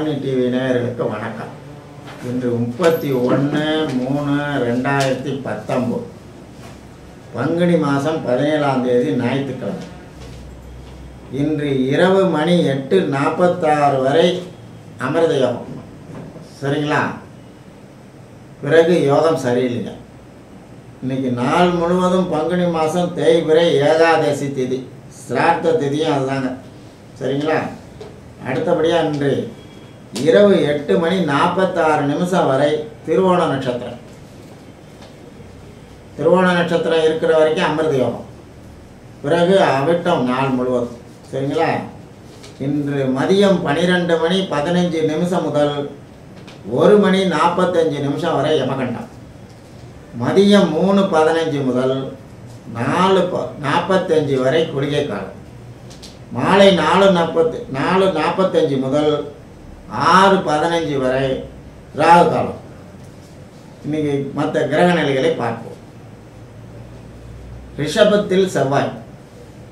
Dharani TV நேயர்களுக்கு வணக்கம். இன்று முப்பத்தி ஒன்று மூணு ரெண்டாயிரத்தி பத்தொம்போது. பங்குனி மாதம் பதினேழாம் தேதி ஞாயிற்றுக்கிழமை. இன்று இரவு மணி எட்டு நாற்பத்தாறு வரை அமிர்த யோகம். சரிங்களா? பிறகு யோகம் சரியில்லைங்க. இன்னைக்கு நாள் முழுவதும் பங்குனி மாதம் தேய்பிறை ஏகாதசி திதி சிரார்த்த திதியும் அதுதாங்க. சரிங்களா? அடுத்தபடியாக இன்று இரவு எட்டு மணி நாற்பத்தாறு நிமிஷம் வரை திருவோண நட்சத்திரம். திருவோண நட்சத்திரம் இருக்கிற வரைக்கும் அமிர்த யோகம். பிறகு அவிட்டம் நாள் முழுவதும். சரிங்களா? இன்று மதியம் பனிரெண்டு மணி பதினஞ்சு நிமிஷம் முதல் ஒரு மணி நாற்பத்தஞ்சு நிமிஷம் வரை யமகண்டம். மதியம் மூணு பதினஞ்சு முதல் நாலு ப நாற்பத்தஞ்சு வரை குளிகை காலம். மாலை நாலு நாற்பத்து நாலு நாற்பத்தஞ்சு முதல் ஆறு பதினஞ்சு வரை ராகு காலம். இன்னைக்கு மற்ற கிரக நிலைகளை பார்ப்போம். ரிஷபத்தில் செவ்வாய்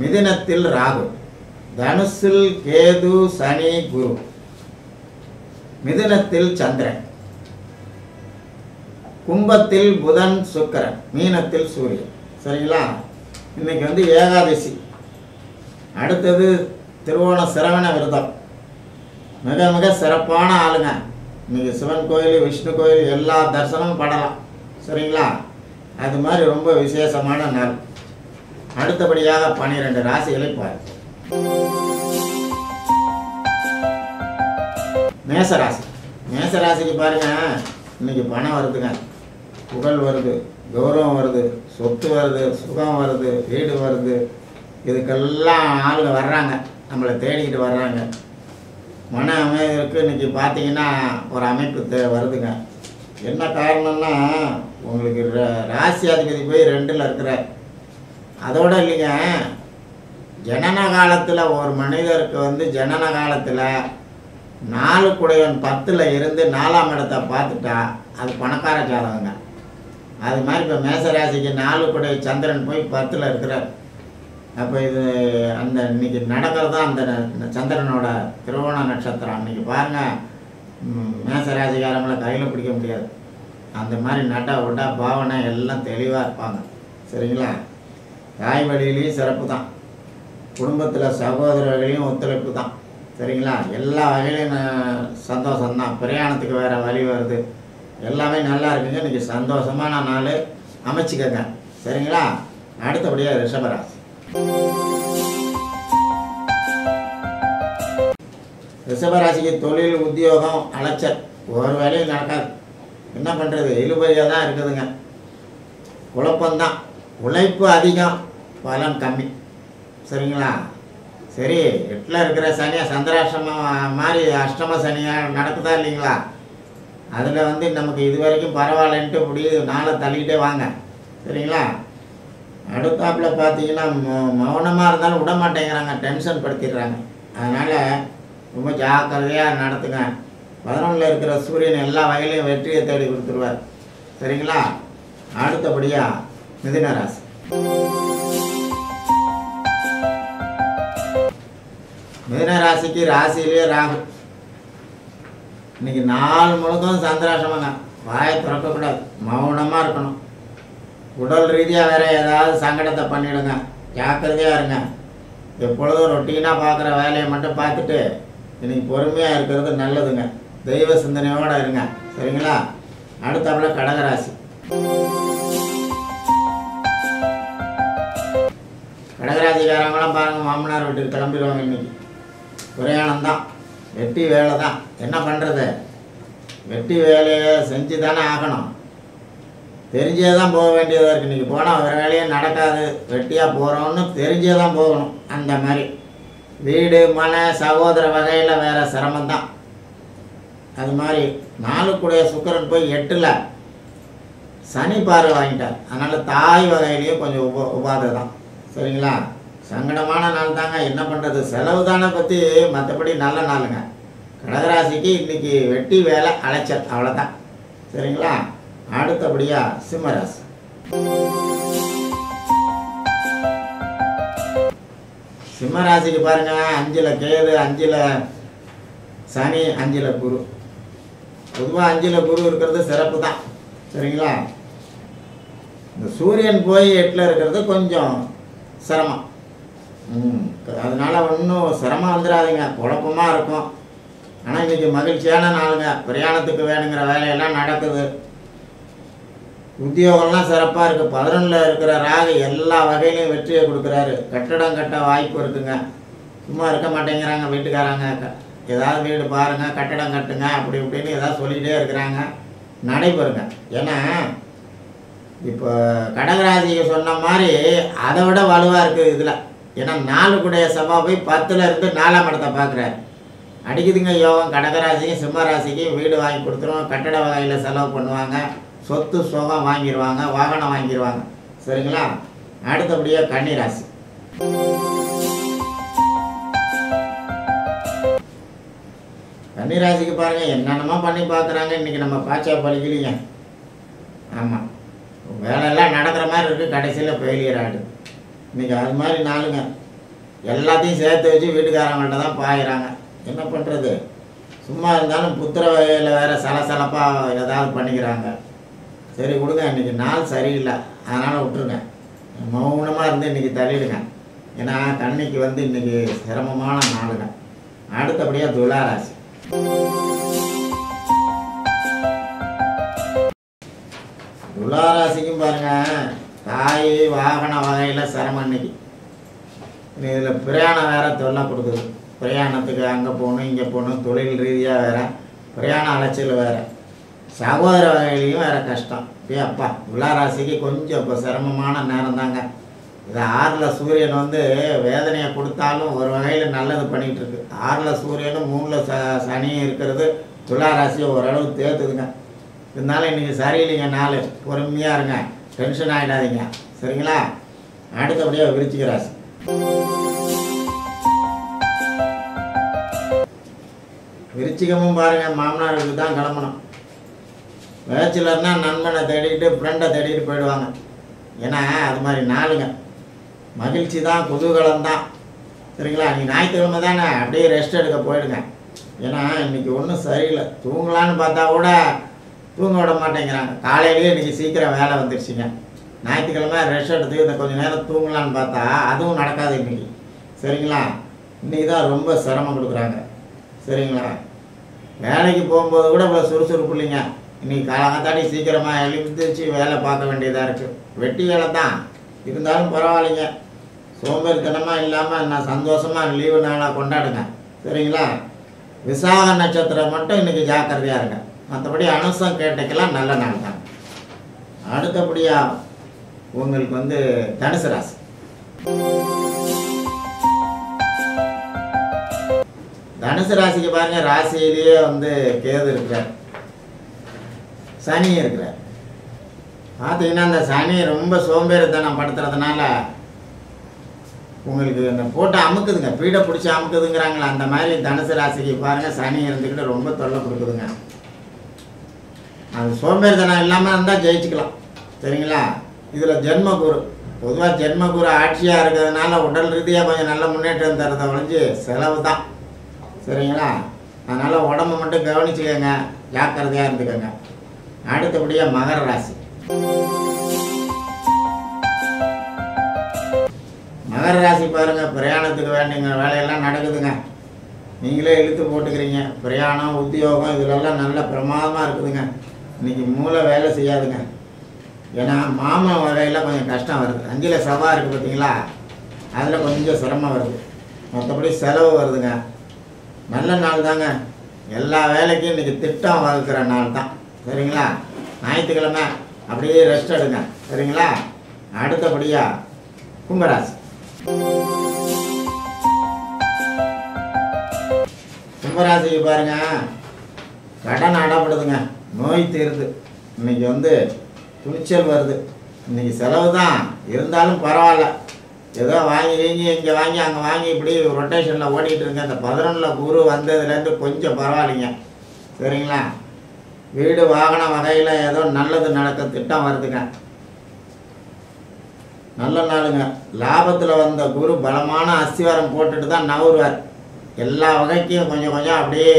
மிதினத்தில் ராகு தனுசில் கேது சனி குரு மிதுனத்தில் சந்திரன் கும்பத்தில் புதன் சுக்கரன் மீனத்தில் சூரியன். சரிங்களா? இன்னைக்கு வந்து ஏகாதசி. அடுத்தது திருவோண சிரவண விரதம். மிக மிக சிறப்பான ஆளுங்க. இன்னைக்கு சிவன் கோயில் விஷ்ணு கோயில் எல்லா தரிசனமும் படலாம் சரிங்களா? அது மாதிரி ரொம்ப விசேஷமான நாள். அடுத்தபடியாக பன்னிரெண்டு ராசிகளை பார்ப்போம் மேசராசி. மேசராசிக்கு பாருங்க. இன்னைக்கு பணம் வருதுங்க. புகழ் வருது கௌரவம் வருது சொத்து வருது சுகம் வருது வீடு வருது. இதுக்கெல்லாம் ஆளுங்க வர்றாங்க. நம்மளை தேடிக்கிட்டு வர்றாங்க. மன அமைதிக்கு இன்னைக்கு பார்த்தீங்கன்னா ஒரு அமைப்பு வருதுங்க. என்ன காரணம்னா உங்களுக்கு ர- ராசி அதிபதி போய் ரெண்டில் இருக்கிற அதோடு இல்லைங்க. ஜனன காலத்தில் ஒரு மனிதருக்கு வந்து ஜனன காலத்தில் நாலு குடையவன் பத்தில் இருந்து நாலாம் இடத்த பார்த்துட்டா அது பணக்கார ஜாதகங்க. அது மாதிரி இப்போ மேசராசிக்கு நாலு குடை சந்திரன் போய் பத்தில் இருக்கிறார். அப்போ இது அந்த இன்னைக்கு நடக்கிறது அந்த சந்திரனோட திருவோண நட்சத்திரம். அன்றைக்கி பாருங்க ம், கையில் பிடிக்க முடியாது. அந்த மாதிரி நட உட பாவனை எல்லாம் தெளிவாக இருப்பாங்க. சரிங்களா? தாய் வழியிலையும் சிறப்பு தான். குடும்பத்தில் சகோதரர்களையும் ஒத்துழைப்பு தான். சரிங்களா? எல்லா வகையிலையும் சந்தோஷம்தான் பிரயாணத்துக்கு வேறு வழி வருது. எல்லாமே நல்லா இருக்குங்க. இன்றைக்கி சந்தோஷமான நாள் அமைச்சிக்கங்க. சரிங்களா? அடுத்தபடியாக ரிஷபராசி. ரிஷபராசிக்கு தொழில் உத்தியோகம் அலைச்சல். ஒரு வேலையும் நடக்காது. என்ன பண்ணுறது இழுபறியாக தான் இருக்குதுங்க. குழப்பம்தான். உழைப்பு அதிகம். பலன் கம்மி. சரிங்களா? சரி எட்டில் இருக்கிற சனியாக சந்திராஷ்டமம் மாதிரி அஷ்டம சனியாக நடக்குதா இல்லைங்களா? அதில் வந்து நமக்கு இது வரைக்கும் பரவாயில்லன்ட்டு இப்படி நாளை தள்ளிக்கிட்டே வாங்க. சரிங்களா? அடுத்தாப்புல பார்த்தீங்கன்னா மௌனமாக இருந்தாலும் விட மாட்டேங்கிறாங்க டென்ஷன் படுத்திடுறாங்க. அதனால் ரொம்ப ஜாக்கிரதையாக நடத்துங்க. பதினொன்றில் இருக்கிற சூரியன் எல்லா வகையிலையும் வெற்றியை தேடி கொடுத்துருவார். சரிங்களா? அடுத்தபடியாக மிதுன ராசி. மிதுன ராசிக்கு ராசியிலேயே ராகு. இன்னைக்கு நாள் முழுதும் சந்திராசிரமங்க வாயை திறக்கக்கூடாது. மௌனமாக இருக்கணும். உடல் ரீதியாக வேற ஏதாவது சங்கடத்தை பண்ணிடுங்க. ஜாக்கிரதையாக இருங்க. எப்பொழுதும் ரொட்டீனாக பார்க்குற வேலையை மட்டும் பார்த்துட்டு இன்னைக்கு பொறுமையாக இருக்கிறது நல்லதுங்க. தெய்வ சிந்தனையோடு இருங்க. சரிங்களா? அடுத்தாப்புல கடகராசி. கடகராசிக்காரங்களாம் பாருங்கள் மாமனார் வீட்டுக்கு கிளம்பிடுவாங்க இன்னைக்கு. பிரயாணம் தான் வெட்டி வேலை தான் என்ன பண்ணுறது வெட்டி வேலையை செஞ்சு தானே ஆகணும். தெரிஞ்சே தான் போக வேண்டியதாக இருக்குது இன்றைக்கி போனால் ஒரு வேலையே நடக்காது. வெட்டியாக போகிறோம்னு தெரிஞ்சே தான் போகணும். அந்த மாதிரி. வீடு மனை சகோதர வகையில் வேறு சிரமந்தான் அது மாதிரி நாளுக்குடைய சுக்கரன் போய் எட்டில் சனி பார்வை வாங்கிட்டார். அதனால் தாய் வகையிலேயே கொஞ்சம் உப உபாதை தான் சரிங்களா? சங்கடமான நாள் தாங்க என்ன பண்ணுறது செலவு தானே பற்றி மற்றபடி நல்ல நாளுங்க. கடகராசிக்கு இன்றைக்கி வெட்டி வேலை அலைச்சல். அவ்வளோதான் சரிங்களா? அடுத்தபடியாக சிம்மராசி. சிம்மராசிக்கு பாருங்க அஞ்சில் கேது அஞ்சில் சனி அஞ்சில் குரு. பொதுவாக அஞ்சில் குரு இருக்கிறது சிறப்பு தான். சரிங்களா? இந்த சூரியன் போய் எட்டில் இருக்கிறது கொஞ்சம் சிரமம். அதனால் அதனால ஒன்றும் சிரமம் வந்துடாதீங்க. குழப்பமாக இருக்கும். ஆனால் இன்றைக்கி மகிழ்ச்சியான நாளுங்க. பிரயாணத்துக்கு வேணுங்கிற வேலையெல்லாம் நடக்குது. உத்தியோகம்லாம் சிறப்பாக இருக்குது பதினொன்றில் இருக்கிற ராகு எல்லா வகையிலையும் வெற்றியை கொடுக்குறாரு. கட்டடம் கட்ட வாய்ப்பு இருக்குங்க. சும்மா இருக்க மாட்டேங்கிறாங்க வீட்டுக்காரங்க. ஏதாவது வீடு பாருங்கள் கட்டடம் கட்டுங்க அப்படி இப்படின்னு ஏதாவது சொல்லிக்கிட்டே இருக்கிறாங்க. நடைபெறுங்க. ஏன்னா இப்போ கடகராசிக்கு சொன்ன மாதிரி அதை விட வலுவாக இருக்குது இதில். ஏன்னா நாலுக்குடைய சபா போய் பத்தில் இருந்து நாலாம் இடத்த பார்க்குறாரு. அடிக்குதுங்க யோகம். கடகராசிக்கும் சிம்மராசிக்கும் வீடு வாங்கி கொடுத்துரும் கட்டட வகையில் செலவு பண்ணுவாங்க. சொத்து சுகம் வாங்கிடுவாங்க வாகனம் வாங்கிடுவாங்க சரிங்களா? அடுத்தபடியாக கன்னி ராசி கன்னி ராசிக்கு பாருங்கள் என்னென்னமோ பண்ணி பார்க்குறாங்க இன்றைக்கி நம்ம பாச்சா பழிக்கலைங்க. ஆமாம் வேலையெல்லாம் நடக்கிற மாதிரி இருக்குது கடைசியில் ஃபெயிலியர் ஆகிடுது இன்றைக்கி அது மாதிரி நாளுங்க. எல்லாத்தையும் சேர்த்து வச்சு வீட்டுக்காரங்கள்ட்ட தான் பாயிறாங்க. என்ன பண்ணுறது சும்மா இருந்தாலும் புத்திர வகையில் வேறு சலசலப்பாக ஏதாவது பண்ணிக்கிறாங்க. சரி கொடுங்க இன்றைக்கி நாள் சரியில்லை. அதனால் விட்டுருங்க. மௌனமாக இருந்து இன்றைக்கி தள்ளிடுங்க. ஏன்னா கண்ணிக்கு வந்து இன்றைக்கி சிரமமான நாளுங்க. அடுத்தபடியாக துளாராசி. துளாராசிக்கும் பாருங்கள் தாய் வாகன வகையில் சிரமம் இன்றைக்கி இதில் பிரயாணம் வேறு தொல்லை கொடுக்குது. பிரயாணத்துக்கு அங்கே போகணும் இங்கே போகணும் தொழில் ரீதியாக வேறு. பிரயாண அலைச்சல் வேறு. சகோதர வகையிலையும் வேற கஷ்டம். ஏ அப்பா துளாராசிக்கு கொஞ்சம் இப்போ சிரமமான நேரம் தாங்க. இது ஆறில் சூரியன் வந்து வேதனையை கொடுத்தாலும் ஒரு வகையில் நல்லது பண்ணிகிட்டு இருக்கு ஆறில் சூரியனும் மூணில் ச சனியும் இருக்கிறது துளாராசியை ஓரளவு தேத்துதுங்க இருந்தாலும் இன்றைக்கி சரியில்லைங்க நாள். பொறுமையாக இருங்க. டென்ஷன் ஆகிடாதீங்க சரிங்களா? அடுத்தபடியாக விருச்சிக ராசி. விருச்சிகமும் பாருங்கள் மாமனாருக்கு தான் கிளம்பணும். பேச்சுலர்னா நண்பனை தேடிக்கிட்டு ஃப்ரெண்டை தேடிக்கிட்டு போயிடுவாங்க. ஏன்னா அது மாதிரி நாளுங்க. மகிழ்ச்சி தான் குதூகலம் தான். சரிங்களா? நீ ஞாயிற்றுக்கிழமை தானே அப்படியே ரெஸ்ட் எடுக்க போயிடுங்க. ஏன்னா இன்னைக்கு ஒன்றும் சரியில்லை. தூங்கலான்னு பார்த்தா கூட தூங்க விட மாட்டேங்கிறாங்க. காலையிலேயே இன்றைக்கி சீக்கிரம் வேலை வந்துருச்சுங்க. ஞாயிற்றுக்கிழமை ரெஸ்ட் எடுத்து இந்த கொஞ்சம் நேரம் தூங்கலான்னு பார்த்தா அதுவும் நடக்காது இன்றைக்கி சரிங்களா? இன்றைக்கி தான் ரொம்ப சிரமம் கொடுக்குறாங்க. சரிங்களா? வேலைக்கு போகும்போது கூட இவ்வளோ சுறுசுறுப்பு இல்லைங்க. இன்னைக்கு காலங்காத்தாடி சீக்கிரமாக எழுந்திரிச்சு வேலை பார்க்க வேண்டியதாக இருக்குது வெட்டி வேலை தான். இருந்தாலும் பரவாயில்லைங்க. சோம்பேறித்தனமாக இல்லாமல் நான் சந்தோஷமாக லீவு நாளாக கொண்டாடுங்க. சரிங்களா? விசாக நட்சத்திரம் மட்டும் இன்னைக்கு ஜாக்கிரதையாக இருங்க. மற்றபடி அனுசம் கேட்டைக்கெல்லாம் நல்ல நாள் தான். அடுத்தபடியாக உங்களுக்கு வந்து தனுசு ராசி. தனுசு ராசிக்கு பாருங்கள் ராசியிலேயே வந்து கேது இருக்கிறார் சனி இருக்கிறார். பார்த்தீங்கன்னா அந்த சனி ரொம்ப சோம்பேறித்தனம் படுத்துறதுனால உங்களுக்கு இந்த போட்டு அமுக்குதுங்க. பீடை பிடிச்சி அமுக்குதுங்கிறாங்களே அந்த மாதிரி தனுசு ராசிக்கு பாருங்க சனி இருந்துக்கிட்டு ரொம்ப தொல்லை கொடுக்குதுங்க. அது சோம்பேறித்தனம் இல்லாமல் இருந்தால் ஜெயிச்சுக்கலாம். சரிங்களா? இதில் ஜென்மகுரு. பொதுவாக ஜென்மகுரு ஆட்சியாக இருக்கிறதுனால உடல் ரீதியாக கொஞ்சம் நல்ல முன்னேற்றம் தரதை ஒழிஞ்சு செலவு தான். சரிங்களா? அதனால் உடம்ப மட்டும் கவனிச்சுக்கோங்க. ஜாக்கிரதையாக இருந்துக்கோங்க. அடுத்தபடியாக மகர ராசி. மகர ராசி பாருங்க பிரயாணத்துக்கு வேண்டிய வேலையெல்லாம் நடக்குதுங்க. நீங்களே இழுத்து போட்டுக்கிறீங்க. பிரயாணம் உத்தியோகம் இதுலெல்லாம் நல்ல பிரமாதமாக இருக்குதுங்க. இன்னைக்கு மூளை வேலை செய்யாதுங்க. ஏன்னா மாமன் வகையில் கொஞ்சம் கஷ்டம் வருது. அஞ்சில் சவா இருக்குது பார்த்தீங்களா அதில் கொஞ்சம் சிரமம் வருது. மற்றபடி செலவு வருதுங்க. நல்ல நாள் தாங்க எல்லா வேலைக்கும் இன்றைக்கி திட்டம் வகுக்கிற நாள் தான் சரிங்களா? ஞாயிற்றுக்கிழமை அப்படியே ரெஸ்ட் எடுங்க. சரிங்களா? அடுத்தபடியாக கும்பராசி. கும்பராசிக்கு பாருங்க. கடன் அடப்படுதுங்க. நோய் தீருது. இன்னைக்கு வந்து துணிச்சல் வருது. இன்னைக்கு செலவு தான். இருந்தாலும் பரவாயில்ல. ஏதோ வாங்கி வாங்கி இங்கே வாங்கி அங்கே வாங்கி இப்படி ரொட்டேஷனில் ஓடிட்டு இருங்க. அந்த பதினொன்றில் குரு வந்ததுலேருந்து கொஞ்சம் பரவாயில்லைங்க. சரிங்களா? வீடு வாகன வகையில் ஏதோ நல்லது நடக்க திட்டம் வருதுங்க. நல்ல நாளுங்க. லாபத்தில் வந்த குரு பலமான அஸ்திவாரம் போட்டுட்டு தான் நவுருவார் எல்லா வகைக்கும் கொஞ்சம் கொஞ்சம் அப்படியே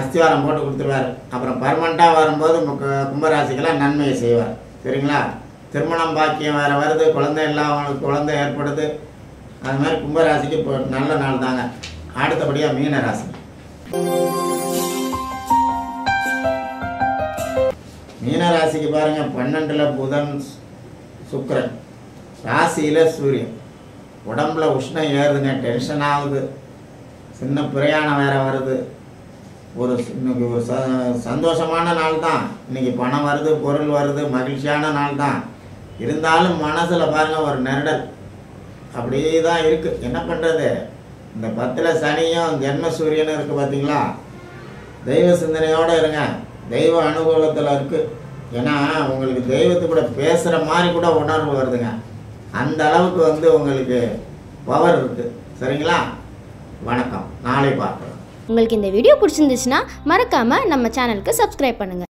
அஸ்திவாரம் போட்டு கொடுத்துருவார். அப்புறம் பர்மனண்ட்டாக வரும்போது கும்பராசிக்கெல்லாம் நன்மையை செய்வார். சரிங்களா? திருமணம் பாக்கியம் வேறு வருது குழந்தை இல்லாதவங்களுக்கு குழந்தை ஏற்படுது. அது மாதிரி கும்பராசிக்கு இப்போ நல்ல நாள் தாங்க. அடுத்தபடியாக மீன ராசி மீனராசிக்கு பாருங்கள் பன்னெண்டில் புதன் சுக்கரன். ராசியில் சூரியன். உடம்புல உஷ்ணம் ஏறுதுங்க டென்ஷன் ஆகுது. சின்ன பிரயாணம் வேறு வருது. ஒரு இன்னைக்கு ஒரு ச சந்தோஷமான நாள் தான். இன்னைக்கு பணம் வருது பொருள் வருது மகிழ்ச்சியான நாள் தான். இருந்தாலும் மனசில் பாருங்கள் ஒரு நெருடல். அப்படியே தான் இருக்குது என்ன பண்ணுறது இந்த பத்தில் சனியும் ஜென்ம சூரியனும் இருக்குது பார்த்தீங்களா தெய்வ சிந்தனையோடு இருங்க. தெய்வ அனுகூலத்தில் இருக்குது ஏன்னா உங்களுக்கு தெய்வத்து கூட பேசுகிற மாதிரி கூட உணர்வு வருதுங்க. அந்த அளவுக்கு வந்து உங்களுக்கு பவர் இருக்குது சரிங்களா? வணக்கம். நாளை பார்க்கலாம். உங்களுக்கு இந்த வீடியோ பிடிச்சிருந்துச்சுன்னா மறக்காமல் நம்ம சேனலுக்கு சப்ஸ்கிரைப் பண்ணுங்கள்